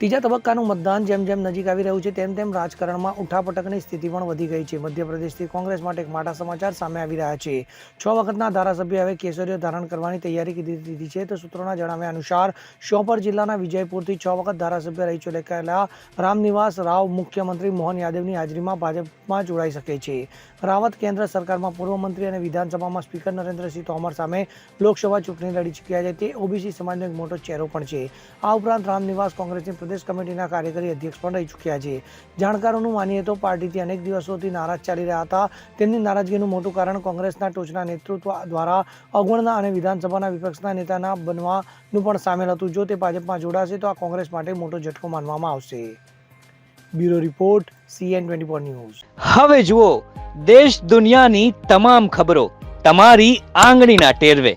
ત્રીજા તબક્કાનું મતદાન જેમ જેમ નજીક આવી રહ્યું છે, તેમ તેમ રાજકારણમાં ઉઠાપટકની સ્થિતિ પણ વધી ગઈ છે. મધ્યપ્રદેશથી કોંગ્રેસ માટે એક માટા સમાચાર સામે આવી રહ્યા છે. છ વખતના ધારાસભ્ય હવે કેસરીઓ ધારણ કરવાની તૈયારી કીધી દીધી છે. તો સૂત્રોના જણાવ્યા અનુસાર, શ્યોપર જિલ્લાના વિજયપુરથી છ વખત ધારાસભ્ય રહી ચૂકેલા રામનિવાસ રાવ મુખ્યમંત્રી મોહન યાદવની હાજરીમાં ભાજપમાં જોડાઈ શકે છે. રાવત કેન્દ્ર સરકારમાં પૂર્વ મંત્રી અને વિધાનસભામાં સ્પીકર નરેન્દ્રસિંહ તોમર સામે લોકસભા ચૂંટણી લડી ચૂક્યા છે. તે ઓબીસી સમાજનો એક મોટો ચહેરો પણ છે. આ ઉપરાંત રામનિવાસ કોંગ્રેસની પ્રદેશ કમિટીના કાર્યકારી અધ્યક્ષ પણ રહી ચૂક્યા છે. જાણકારોનું માનીએ તો પાર્ટીથી અનેક દિવસોથી નારાજ ચાલી રહ્યા હતા. તેમની નારાજગીનું મોટું કારણ કોંગ્રેસના ટોચના નેતૃત્વ દ્વારા અવગણના અને વિધાનસભાના વિપક્ષના નેતાના બનવાનું પણ સામેલ હતું. જો તે ભાજપમાં જોડાશે તો આ કોંગ્રેસ માટે મોટો ઝટકો માનવામાં આવશે. Bureau report C N twenty four news. હવે જુઓ, દેશ દુનિયાની તમામ ખબરો તમારી આંગળીના ટેરવે.